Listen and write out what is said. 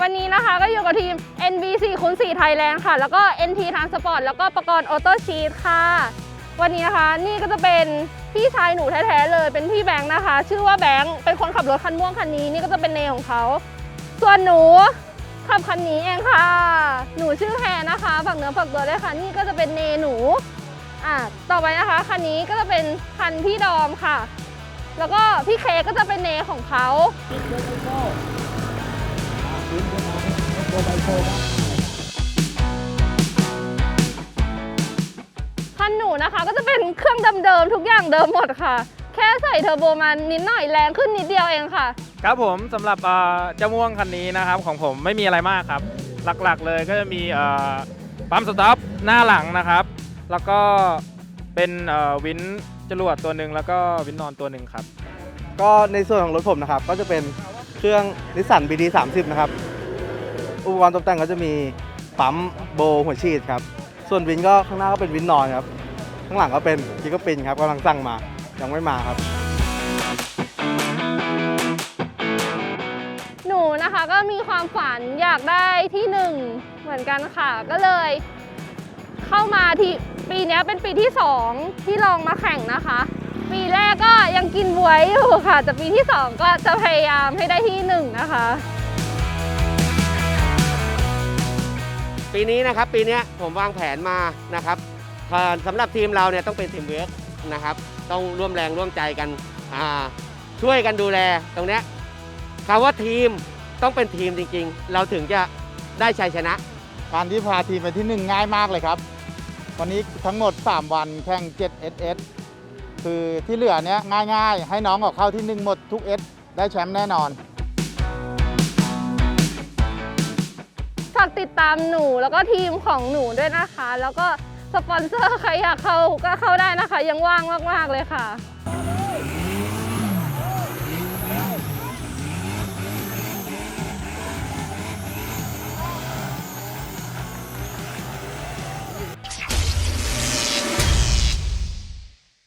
วันนี้นะคะก็อยู่กับทีม NBC คูณ4 Thailand ค่ะ แล้วก็ NT Transport แล้วก็ประกรณ์ Auto Sheet ค่ะ วันนี้นะคะนี่ก็จะเป็นพี่ชายหนูแท้ๆเลย เป็นพี่แบงค์นะคะ ชื่อว่าแบงค์เป็นคนขับรถคันม่วงคันนี้ นี่ก็จะเป็นเนของเขา ส่วนหนู ขับคันนี้เองค่ะ หนูชื่อแพรนะคะฝากเนื้อฝากตัวด้วยค่ะ นี่ก็จะเป็นเนหนู อะต่อไปนะคะคันนี้ก็จะเป็นคันพี่ดอมค่ะ แล้วก็พี่เคก็จะเป็นเนของเขาคันหนูนะคะก็จะเป็นเครื่องเดิมๆทุกอย่างเดิมหมดค่ะ แค่ใส่เทอร์โบมันนิดหน่อยแรงขึ้นนิดเดียวเองค่ะ ครับผมสำหรับเอ่อเจ้าม่วงคันนี้นะครับของผมไม่มีอะไรมากครับ หลักๆเลยก็จะมีเอ่อปั๊มสต็อปหน้าหลังนะครับ แล้วก็เป็นเอ่อวินจรวดตัวหนึ่งแล้วก็วินนอนตัวหนึ่งครับ ก็ในส่วนของรถผมนะครับ ก็จะเป็นเครื่องนิสสัน BD 30นะครับ อุปกรณ์ตกแต่งก็จะมีปั๊มโบว์หัวฉีดครับ ส่วนวินก็ข้างหน้าก็เป็นวินนอนครับ ข้างหลังก็เป็นกิกปินครับกำลังสั่งมา ยังไม่มาครับ คะก็มีความฝันอยากได้ที่หนึ่งเหมือนกันค่ะ ก็เลยเข้ามาที่ปีนี้เป็นปีที่สองที่ลองมาแข่งนะคะ ปีแรกก็ยังกินบวยอยู่ค่ะ แต่ปีที่สองก็จะพยายามให้ได้ที่หนึ่งนะคะ ปีนี้นะครับปีนี้ผมวางแผนมานะครับสำหรับทีมเราเนี่ยต้องเป็นทีมเวิร์กนะครับ ต้องร่วมแรงร่วมใจกันช่วยกันดูแลตรงนี้คำว่าทีม ต้องเป็นทีมจริงๆ เราถึงจะได้ชัยชนะ การที่พาทีมไปที่หนึ่งง่ายมากเลยครับ วันนี้ทั้งหมด 3 วันแข่ง 7 SS คือที่เหลือเนี้ยง่ายๆ ให้น้องออกเข้าที่หนึ่งหมดทุก S ได้แชมป์แน่นอน ฝากติดตามหนูแล้วก็ทีมของหนูด้วยนะคะ แล้วก็สปอนเซอร์ใครอยากเข้าก็เข้าได้นะคะ ยังว่างมากๆเลยค่ะ